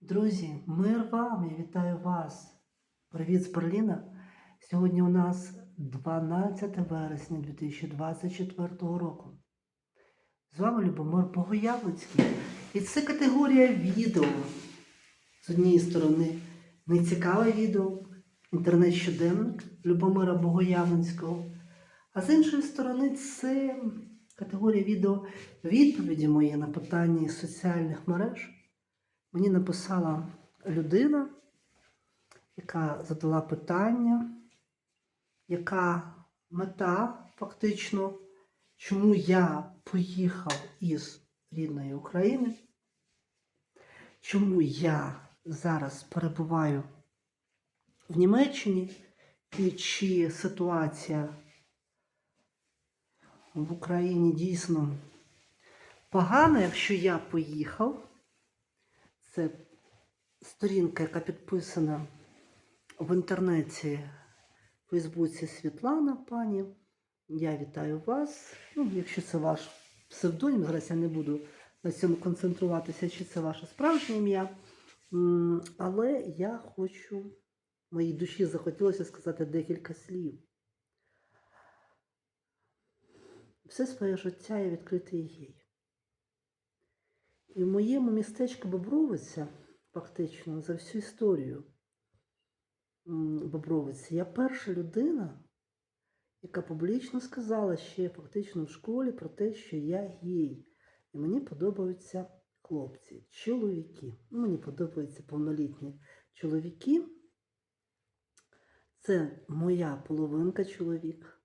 Друзі, мир вам! Я вітаю вас! Привіт з Берліна! Сьогодні у нас 12 вересня 2024 року. З вами Любомир Богоявленський. І це категорія відео. З однієї сторони, нецікаве відео, інтернет-щоденник Любомира Богоявленського. А з іншої сторони, це категорія відео відповіді мої на питання соціальних мереж. Мені написала людина, яка задала питання, яка мета фактично, чому я поїхав із рідної України, чому я зараз перебуваю в Німеччині і чи ситуація в Україні дійсно погана, якщо я поїхав. Це сторінка, яка підписана в інтернеті в Фейсбуці Світлана пані. Я вітаю вас. Ну, якщо це ваш псевдонім, зараз я не буду на цьому концентруватися, чи це ваше справжнє ім'я. Але я хочу, моїй душі захотілося сказати декілька слів. Все своє життя я відкритий гей. І в моєму містечку Бобровиця, фактично, за всю історію Бобровиці, я перша людина, яка публічно сказала ще фактично в школі про те, що я гей. І мені подобаються хлопці, чоловіки. Ну, мені подобаються повнолітні чоловіки. Це моя половинка чоловік.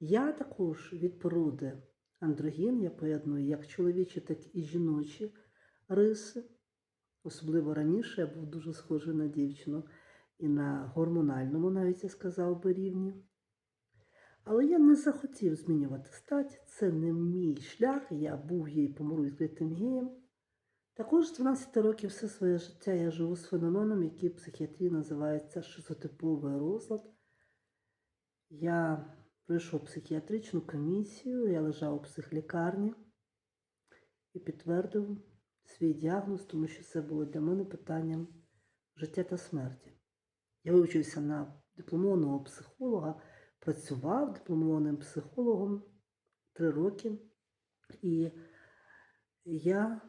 Я також від породи андрогін, я поєдную як чоловічі, так і жіночі риси. Особливо раніше я був дуже схожий на дівчину і на гормональному, навіть я сказав би рівні. Але я не захотів змінювати стать, це не мій шлях, я був їй помру відкритим геєм. Також з 12 років все своє життя я живу з феноменом, який в психіатрії називається шизотиповий розлад. Я пройшов психіатричну комісію, я лежав у психлікарні і підтвердив свій діагноз, тому що це було для мене питанням життя та смерті. Я вивчився на дипломованого психолога, працював дипломованим психологом три роки, і я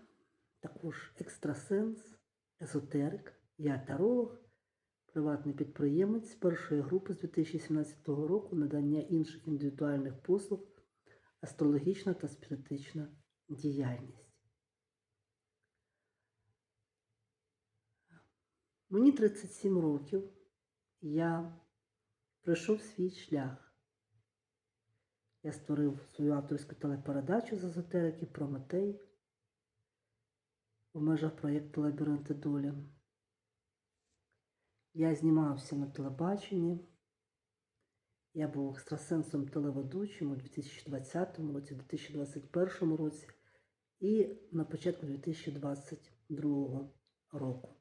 також екстрасенс, езотерик, я таролог, приватний підприємець першої групи з 2017 року надання інших індивідуальних послуг, астрологічна та спіритична діяльність. Мені 37 років, я пройшов свій шлях. Я створив свою авторську телепередачу з езотерики Прометей в межах проєкту Лабіринти долі. Я знімався на телебаченні. Я був екстрасенсом телеведучим у 2020 році, 2021 році і на початку 2022 року.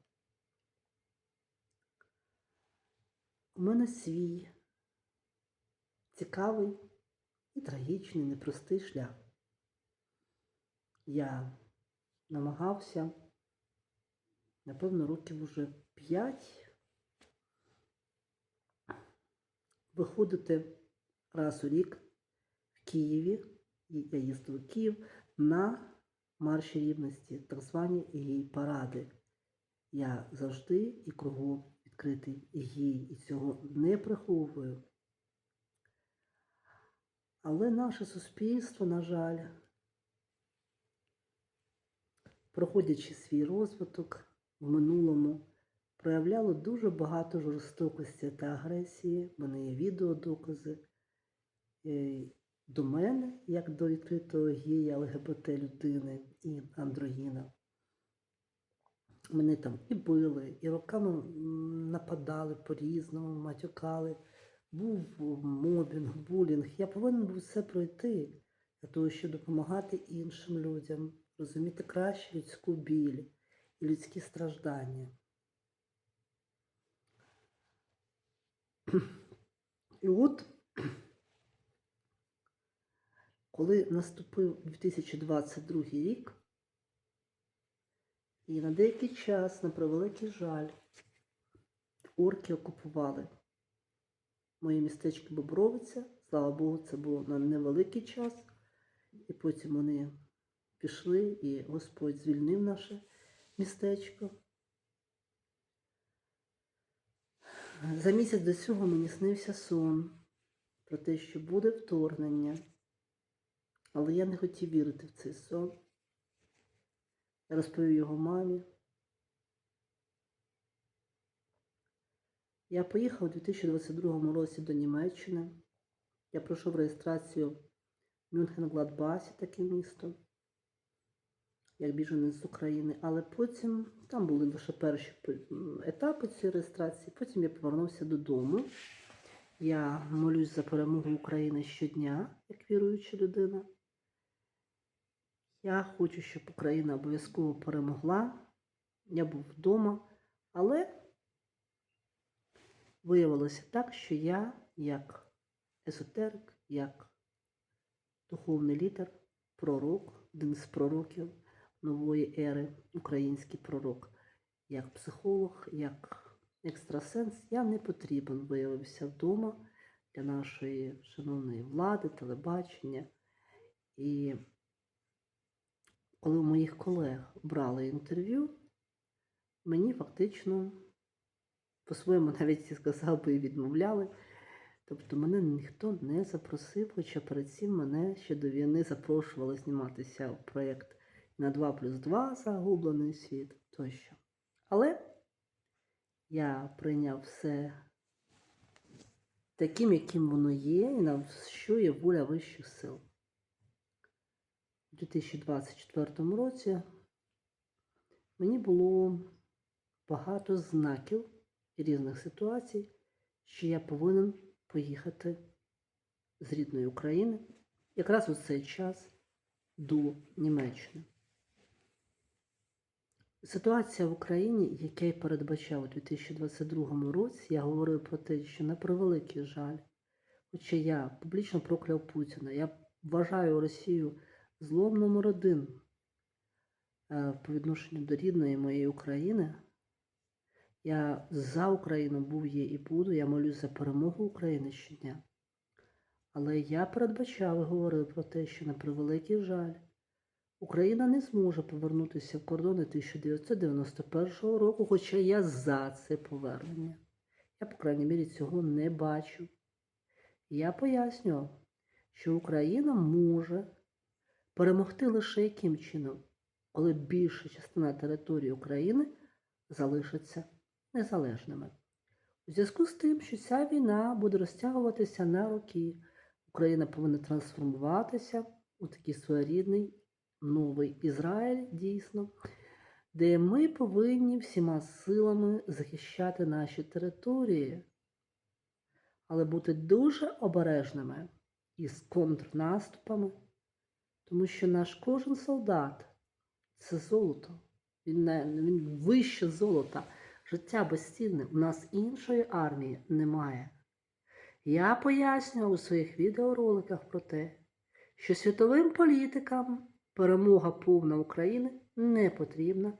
У мене свій цікавий і трагічний, непростий шлях. Я намагався, напевно, років уже п'ять виходити раз у рік в Києві, я їздив у Київ на марші рівності, так звані гей-паради. Я завжди і кругом відкритий гей, і цього не приховую. Але наше суспільство, на жаль, проходячи свій розвиток в минулому, проявляло дуже багато жорстокості та агресії. В мене є відеодокази. Е, До мене, як до відкритого гея, ЛГБТ людини і андрогіна. Мене там і били, і роками нападали по-різному, матюкали. Був мобінг, булінг. Я повинен був все пройти для того, щоб допомагати іншим людям, розуміти краще людську біль і людські страждання. І от, коли наступив 2022 рік, І на деякий час, на превеликий жаль, орки окупували моє містечко Бобровиця. Слава Богу, це було на невеликий час. І потім вони пішли, і Господь звільнив наше містечко. За місяць до цього мені снився сон про те, що буде вторгнення. Але я не хотів вірити в цей сон. Я розповів його мамі. Я поїхав у 2022 році до Німеччини. Я пройшов реєстрацію в Мюнхен-Гладбасі, таке місто, як біженець з України. Але потім там були лише перші етапи цієї реєстрації. Потім я повернувся додому. Я молюсь за перемогу України щодня, як віруюча людина. Я хочу, щоб Україна обов'язково перемогла. Я був вдома, але виявилося так, що я, як езотерик, як духовний лідер, пророк, один з пророків нової ери, український пророк, як психолог, як екстрасенс, я не потрібен виявився вдома для нашої шановної влади, телебачення. І коли у моїх колег брали інтерв'ю, мені фактично, по-своєму навіть сказав би і відмовляли. Тобто мене ніхто не запросив, хоча перед цим мене ще до війни запрошували зніматися в проєкт на 2 плюс 2 загублений світ тощо. Але я прийняв все таким, яким воно є, і на що є воля вищих сил. У 2024 році мені було багато знаків і різних ситуацій, що я повинен поїхати з рідної України якраз у цей час до Німеччини. Ситуація в Україні, яку я передбачав у 2022 році, я говорив про те, що на превеликий жаль, хоча я публічно прокляв Путіна, я вважаю Росію злом номер один е, по відношенню до рідної моєї України. Я за Україну був, є і буду. Я молюсь за перемогу України щодня. Але я передбачав і говорив про те, що на превеликий жаль, Україна не зможе повернутися в кордони 1991 року, хоча я за це повернення. Я, по крайній мірі, цього не бачу. Я пояснював, що Україна може перемогти лише яким чином, коли більша частина території України залишиться незалежними. У зв'язку з тим, що ця війна буде розтягуватися на роки, Україна повинна трансформуватися у такий своєрідний новий Ізраїль, дійсно, де ми повинні всіма силами захищати наші території, але бути дуже обережними із контрнаступами, тому що наш кожен солдат це золото, він, не, він вище золота. Життя безцінне, у нас іншої армії немає. Я пояснював у своїх відеороликах про те, що світовим політикам перемога повна України не потрібна,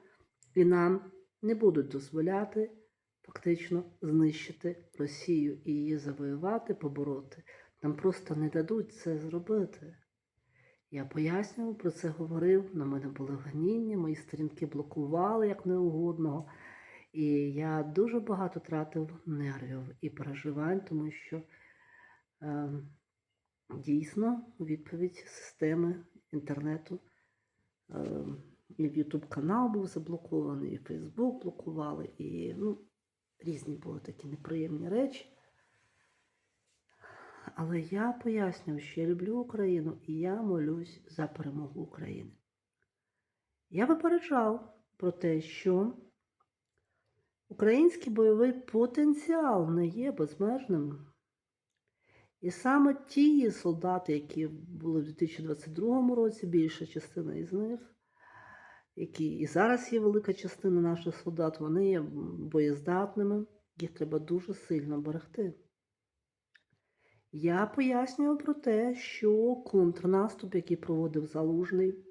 і нам не будуть дозволяти фактично знищити Росію і її завоювати, побороти. Нам просто не дадуть це зробити. Я пояснював, про це говорив, на мене були гоніння, мої сторінки блокували як неугодного. І я дуже багато тратив нервів і переживань, тому що е, дійсно відповідь системи інтернету і в YouTube канал був заблокований, і Facebook блокували, і ну, різні були такі неприємні речі. Але я пояснюю, що я люблю Україну і я молюсь за перемогу України. Я випереджав про те, що Український бойовий потенціал не є безмежним. І саме ті солдати, які були в 2022 році, більша частина із них, які і зараз є велика частина наших солдат, вони є боєздатними, їх треба дуже сильно берегти. Я пояснював про те, що контрнаступ, який проводив Залужний,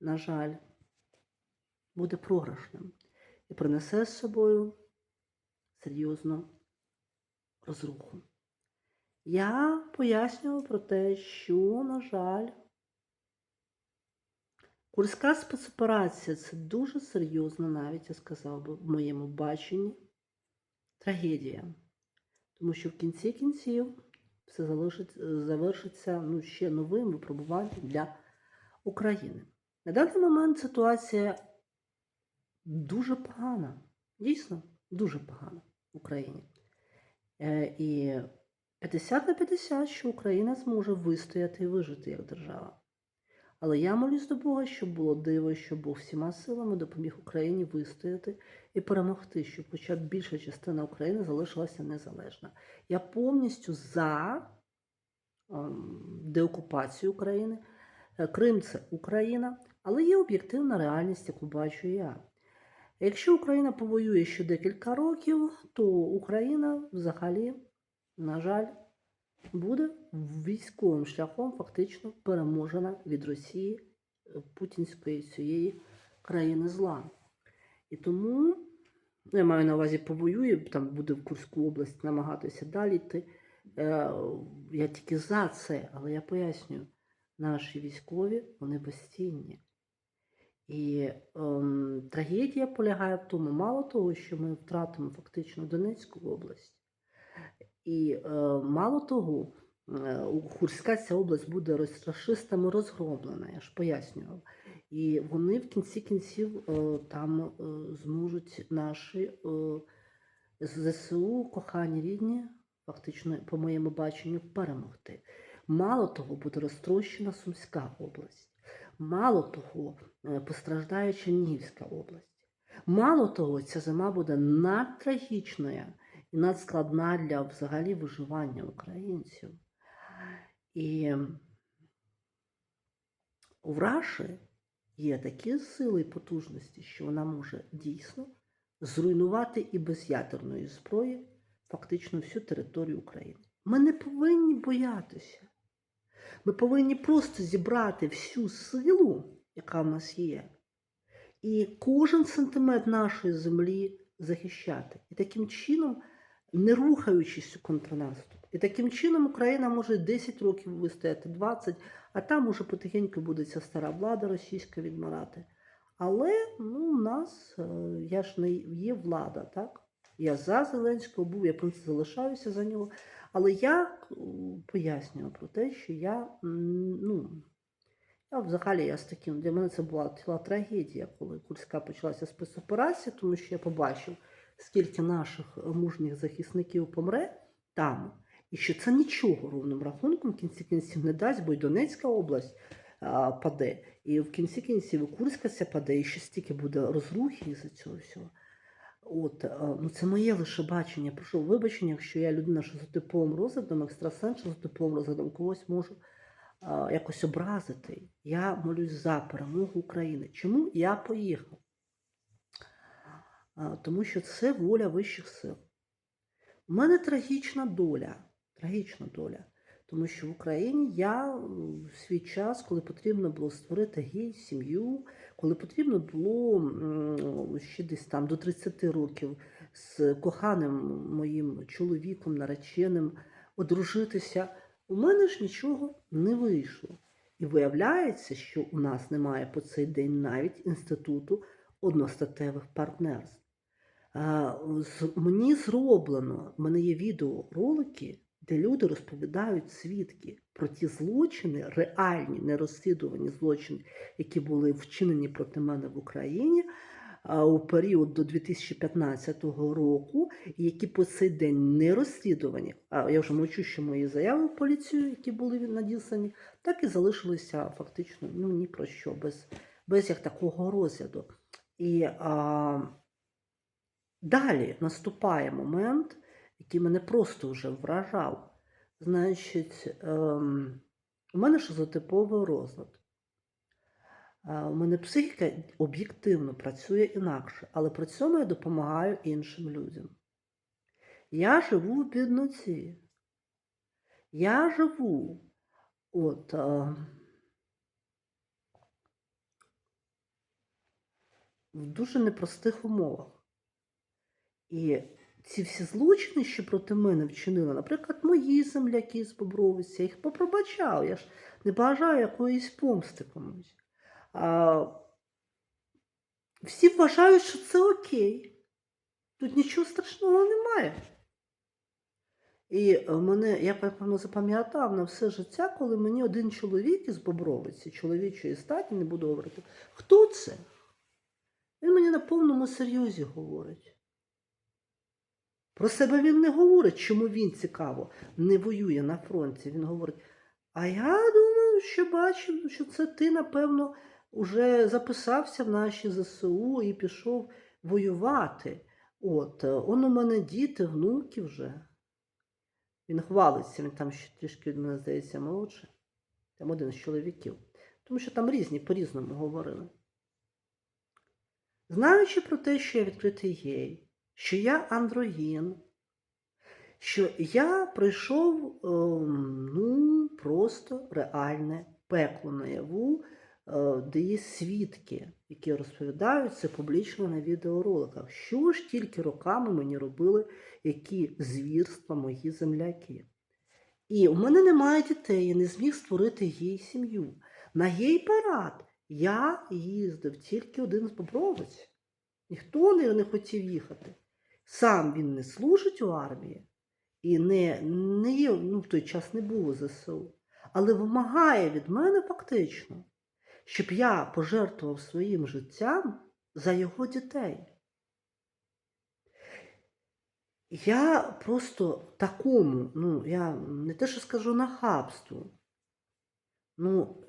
на жаль, буде програшним і принесе з собою серйозну розруху. Я пояснював про те, що, на жаль, Курська спецоперація це дуже серйозна, навіть я сказав би, в моєму баченні трагедія. Тому що в кінці кінців все завершиться ну, ще новим випробуванням для України. На даний момент ситуація дуже погана. Дійсно, дуже погана в Україні. Е, І 50 на 50, що Україна зможе вистояти і вижити як держава. Але я молюсь до Бога, щоб було диво, щоб Бог всіма силами допоміг Україні вистояти і перемогти, щоб хоча б більша частина України залишилася незалежна. Я повністю за ем, деокупацію України. Е, Крим це Україна, але є об'єктивна реальність, яку бачу я. Якщо Україна повоює ще декілька років, то Україна взагалі, на жаль, буде військовим шляхом фактично переможена від Росії е, путінської цієї країни зла. І тому ну, я маю на увазі повоює, там буде в Курську область намагатися далі йти. Е, Я тільки за це, але я пояснюю, наші військові вони безцінні. І ем, трагедія полягає в тому, мало того, що ми втратимо фактично Донецьку область, і е, мало того, е, Курська ця область буде роз- рашистами розгромлена, я ж пояснював. І вони в кінці кінців е, там е, зможуть наші е, ЗСУ, кохані рідні, фактично, по моєму баченню, перемогти. Мало того, буде розтрощена Сумська область. Мало того, е, постраждає Чернігівська область. Мало того, ця зима буде надтрагічною і надскладна для взагалі виживання українців. І у Раші є такі сили і потужності, що вона може дійсно зруйнувати і без ядерної зброї фактично всю територію України. Ми не повинні боятися. Ми повинні просто зібрати всю силу, яка в нас є, і кожен сантиметр нашої землі захищати. І таким чином, не рухаючись у контрнаступ. І таким чином Україна може 10 років вистояти, 20, а там уже потихеньку буде ця стара влада російська відмирати. Але ну, у нас, е, я ж не є влада, так? Я за Зеленського був, я в залишаюся за нього. Але я е, пояснюю про те, що я, ну, я взагалі я з таким, для мене це була ціла трагедія, коли Курська почалася спецоперація, тому що я побачив, скільки наших мужніх захисників помре там, і що це нічого ровним рахунком в кінці кінців не дасть, бо й Донецька область а, паде, і в кінці кінців Курська ця паде, і ще стільки буде розрухи із-за цього всього. От, ну це моє лише бачення. Прошу вибачення, якщо я людина шизотиповим розглядом, екстрасенс шизотиповим розглядом, когось можу а, якось образити. Я молюсь за перемогу України. Чому я поїхав? А, тому що це воля вищих сил. У мене трагічна доля. Трагічна доля. Тому що в Україні я в свій час, коли потрібно було створити гей, сім'ю, коли потрібно було ще десь там до 30 років з коханим моїм чоловіком, нареченим, одружитися, у мене ж нічого не вийшло. І виявляється, що у нас немає по цей день навіть інституту одностатевих партнерств. Мені зроблено, в мене є відеоролики, де люди розповідають свідки про ті злочини, реальні нерозслідувані злочини, які були вчинені проти мене в Україні у період до 2015 року, які по цей день не розслідувані. А я вже мовчу, що мої заяви в поліцію, які були надіслані, так і залишилися фактично ну, ні про що, без, без як такого розгляду. І а, далі наступає момент, який мене просто вже вражав. Значить, ем, у мене шизотиповий розлад. Е, У мене психіка об'єктивно працює інакше, але при цьому я допомагаю іншим людям. Я живу в бідноті. Я живу от. е, в дуже непростих умовах. І ці всі злочини, що проти мене вчинили, наприклад, мої земляки з Бобровиці, я їх попробачав, я ж не бажаю якоїсь помсти комусь. А, всі вважають, що це окей. Тут нічого страшного немає. І мене, я певно запам'ятав на все життя, коли мені один чоловік із Бобровиці, чоловічої статі, не буду говорити, хто це? Він мені на повному серйозі говорить. Про себе він не говорить, чому він цікаво не воює на фронті. Він говорить: а я думав, що бачив, що це ти, напевно, вже записався в наші ЗСУ і пішов воювати. От, он у мене діти, внуки вже. Він хвалиться, він там ще трішки мене здається молодше. Там один з чоловіків. Тому що там різні по-різному говорили. Знаючи про те, що я відкритий гей, що я андрогін, що я пройшов ем, ну, просто реальне пекло наяву, е, де є свідки, які розповідають це публічно на відеороликах. Що ж тільки роками мені робили, які звірства мої земляки. І у мене немає дітей, я не зміг створити їй сім'ю. На їй парад я їздив тільки один з Бобровиць. Ніхто не, не хотів їхати. Сам він не служить у армії і не, не є, ну, в той час не було ЗСУ, але вимагає від мене фактично, щоб я пожертвував своїм життям за його дітей. Я просто такому, ну, я не те, що скажу нахабству, ну,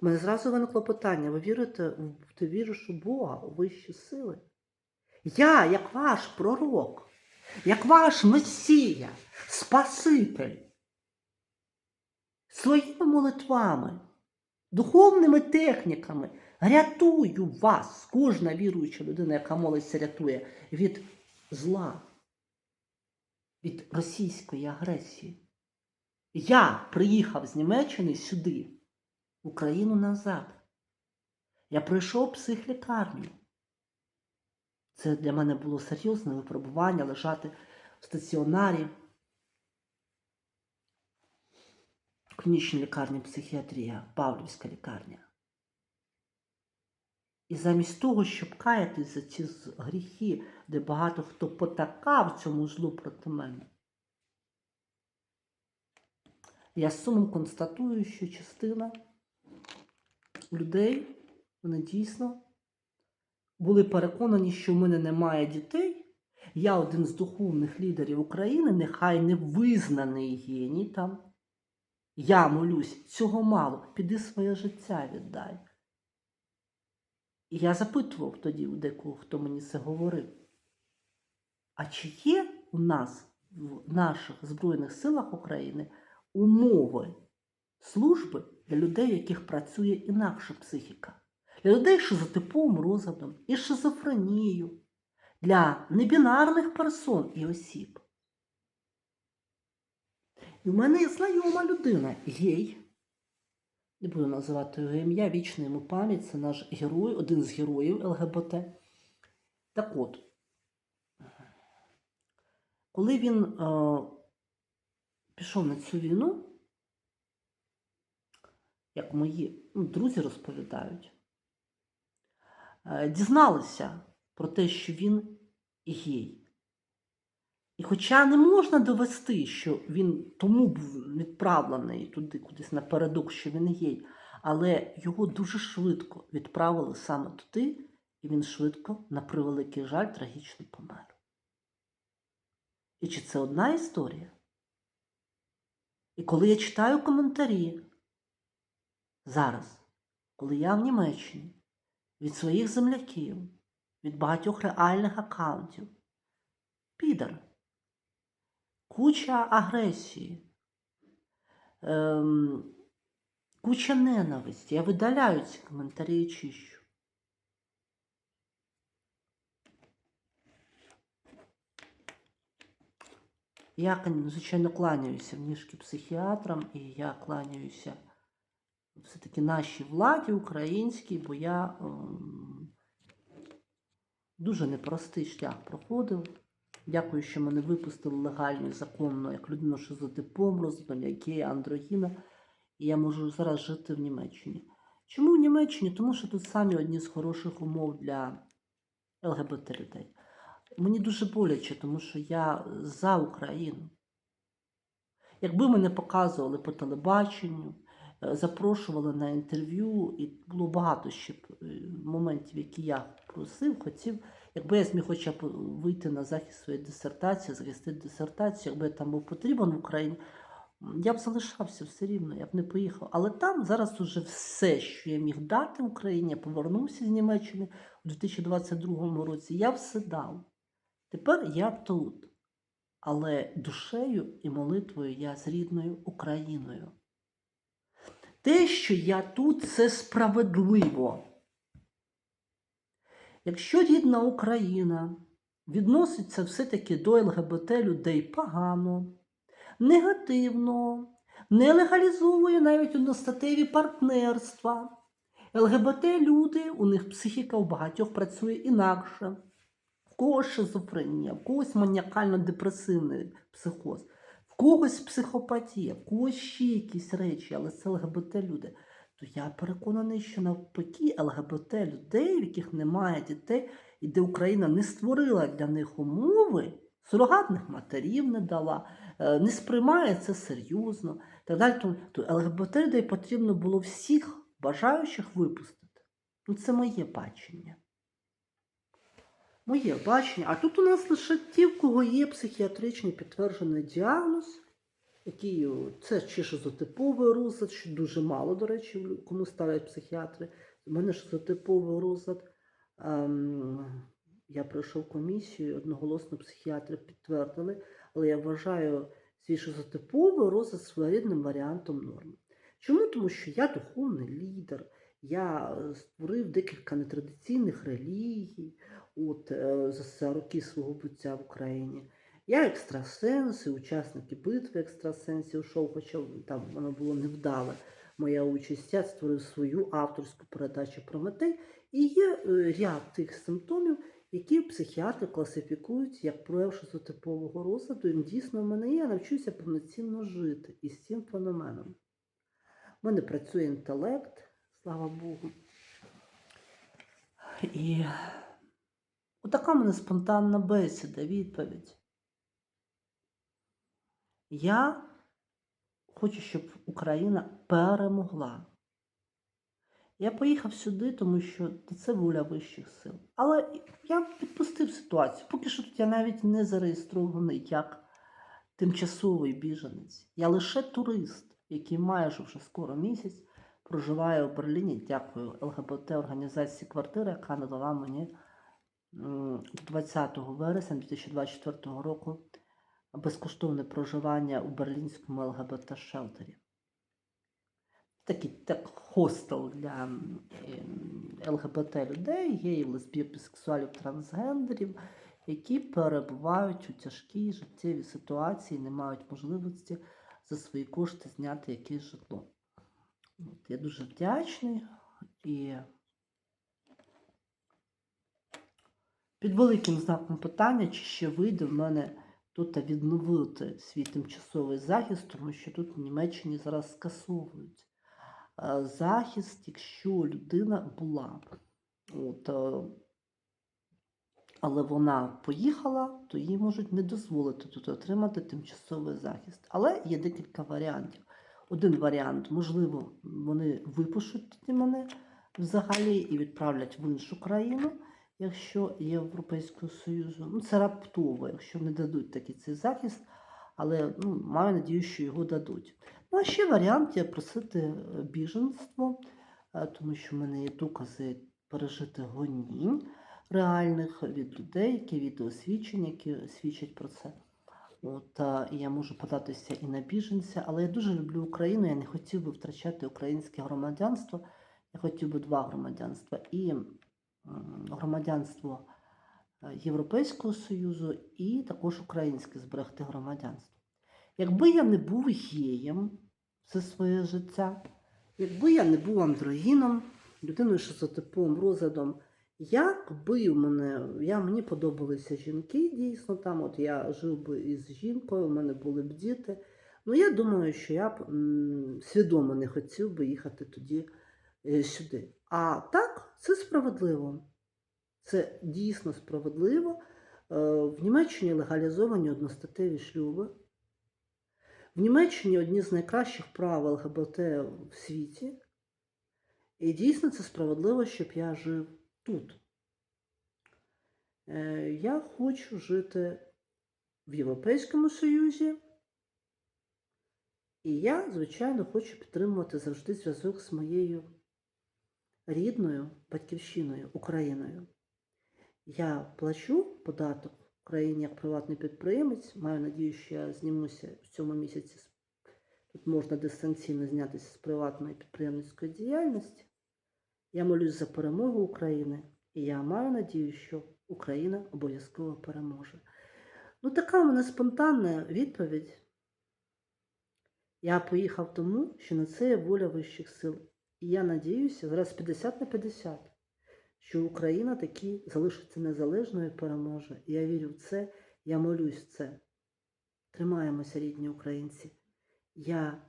мене зразу виникло питання: ви вірите, в- ти віриш у Бога, у вищі сили? Я, як ваш пророк, як ваш Месія, Спаситель, своїми молитвами, духовними техніками рятую вас, кожна віруюча людина, яка молиться, рятує від зла, від російської агресії. Я приїхав з Німеччини сюди, Україну назад. Я пройшов психлікарню. Це для мене було серйозне випробування лежати в стаціонарі в клінічній лікарні психіатрія, Павлівська лікарня. І замість того, щоб каятись за ці гріхи, де багато хто потакав цьому злу проти мене, я з сумом констатую, що частина людей, вони дійсно були переконані, що в мене немає дітей. Я один з духовних лідерів України, нехай не визнаний геній там. Я молюсь, цього мало, піди своє життя віддай. І я запитував тоді у декого, хто мені це говорив. А чи є у нас в наших Збройних силах України умови служби для людей, яких працює інакша психіка? Для людей з шизотиповим розладом і шизофренією, для небінарних персон і осіб. І в мене знайома людина, гей. Не буду називати його ім'я, вічна йому пам'ять, це наш герой, один з героїв ЛГБТ. Так от, коли він е, пішов на цю війну, як мої ну, друзі розповідають, е, дізналися про те, що він гей. І хоча не можна довести, що він тому був відправлений туди, кудись напередок, що він гей, але його дуже швидко відправили саме туди, і він швидко, на превеликий жаль, трагічно помер. І чи це одна історія? І коли я читаю коментарі зараз, коли я в Німеччині, від своїх земляків, від багатьох реальних аккаунтів, підар, куча агресії, ем, куча ненависті. Я видаляю ці коментарі і чищу. Я, звичайно, кланяюся в ніжки психіатрам, і я кланяюся все-таки нашій владі українській, бо я ем, дуже непростий шлях проходив. Дякую, що мене випустили легально і законно, як людину з шизотипом, розвитку, який андрогіна, і я можу зараз жити в Німеччині. Чому в Німеччині? Тому що тут самі одні з хороших умов для ЛГБТ людей. Мені дуже боляче, тому що я за Україну. Якби мене показували по телебаченню, запрошували на інтерв'ю, і було багато ще е, моментів, які я просив, хотів. Якби я зміг хоча б вийти на захист своєї дисертації, захистити дисертацію, якби я там був потрібен в Україні, я б залишався все рівно, я б не поїхав. Але там зараз уже все, що я міг дати Україні, я повернувся з Німеччини у 2022 році, я все дав. Тепер я тут. Але душею і молитвою я з рідною Україною. Те, що я тут, це справедливо. Якщо рідна Україна відноситься все-таки до ЛГБТ людей погано, негативно, не легалізовує навіть одностатеві партнерства, ЛГБТ люди, у них психіка у багатьох працює інакше. В когось шизофренія, в когось маніакально-депресивний психоз, когось психопатія, в когось ще якісь речі, але це ЛГБТ люди. То я переконаний, що навпаки ЛГБТ людей, в яких немає дітей, і де Україна не створила для них умови, сурогатних матерів не дала, е, не сприймає це серйозно. Так далі, то, то ЛГБТ людей потрібно було всіх бажаючих випустити. Ну, це моє бачення. Моє бачення. А тут у нас лише ті, в кого є психіатричний підтверджений діагноз, який це чи шизотиповий розлад, що дуже мало, до речі, кому ставлять психіатри. У мене шизотиповий розлад. Ем, я пройшов комісію, одноголосно психіатри підтвердили, але я вважаю свій шизотиповий розлад своєрідним варіантом норми. Чому? Тому що я духовний лідер, я е, створив декілька нетрадиційних релігій от, е, за, роки свого буття в Україні. Я екстрасенс, і учасники битви екстрасенсів шоу, хоча там воно було невдале. Моя участь, я створив свою авторську передачу про метей. І є е, ряд тих симптомів, які психіатри класифікують як прояв шизотипового розладу. І дійсно в мене є, я навчуся повноцінно жити із цим феноменом. У мене працює інтелект, слава Богу. І отака мене спонтанна бесіда, відповідь. Я хочу, щоб Україна перемогла. Я поїхав сюди, тому що це воля вищих сил. Але я відпустив ситуацію. Поки що тут я навіть не зареєстрований як тимчасовий біженець. Я лише турист, який майже вже скоро місяць проживає у Берліні. Дякую ЛГБТ організації квартира, яка надала мені 20 вересня 2024 року безкоштовне проживання у берлінському ЛГБТ-шелтері. Такий так, хостел для е, ЛГБТ людей, геїв, лесбійок, бісексуалів, трансгендерів, які перебувають у тяжкій життєвій ситуації, не мають можливості за свої кошти зняти якесь житло. От, я дуже вдячний і під великим знаком питання, чи ще вийде в мене тут відновити свій тимчасовий захист, тому що тут в Німеччині зараз скасовують е, захист, якщо людина була. От, е, але вона поїхала, то їй можуть не дозволити тут отримати тимчасовий захист. Але є декілька варіантів. Один варіант, можливо, вони випишуть мене взагалі і відправлять в іншу країну, якщо Європейського Союзу. Ну, це раптово, якщо не дадуть такий цей захист, але ну, маю надію, що його дадуть. Ну, а ще варіант є просити е, біженство, е, тому що в мене є докази пережити гонінь реальних від людей, які відеосвідчення, які свідчать про це. От, і я можу податися і на біженця, але я дуже люблю Україну, я не хотів би втрачати українське громадянство. Я хотів би два громадянства. І громадянство е, Європейського Союзу, і також українське зберегти громадянство. Якби я не був геєм все своє життя, якби я не був андрогіном, людиною з шизотиповим розладом, як би в мене, я, мені подобалися жінки дійсно там, от я жив би із жінкою, у мене були б діти. Ну, я думаю, що я б м, свідомо не хотів би їхати тоді е, сюди. А так, це справедливо. Це дійсно справедливо. Е, В Німеччині легалізовані одностатеві шлюби. В Німеччині одні з найкращих прав ЛГБТ в світі. І дійсно це справедливо, щоб я жив тут. Е, Я хочу жити в Європейському Союзі. І я, звичайно, хочу підтримувати завжди зв'язок з моєю рідною батьківщиною, Україною. Я плачу податок Україні як приватний підприємець. Маю надію, що я знімуся в цьому місяці. Тут можна дистанційно знятися з приватної підприємницької діяльності. Я молюсь за перемогу України, і я маю надію, що Україна обов'язково переможе. Ну, така у мене спонтанна відповідь. Я поїхав тому, що на це є воля вищих сил. І я надіюся, зараз 50 на 50, що Україна таки залишиться незалежною і переможе. Я вірю в це, я молюсь в це. Тримаємося, рідні українці. Я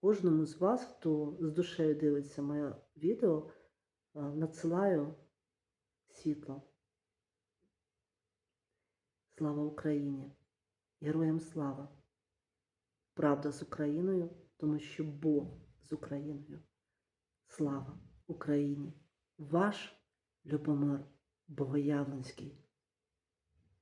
кожному з вас, хто з душею дивиться моє відео, е, надсилаю світло. Слава Україні! Героям слава! Правда з Україною, тому що Бог з Україною. Слава Україні! Ваш Любомир Богоявленський.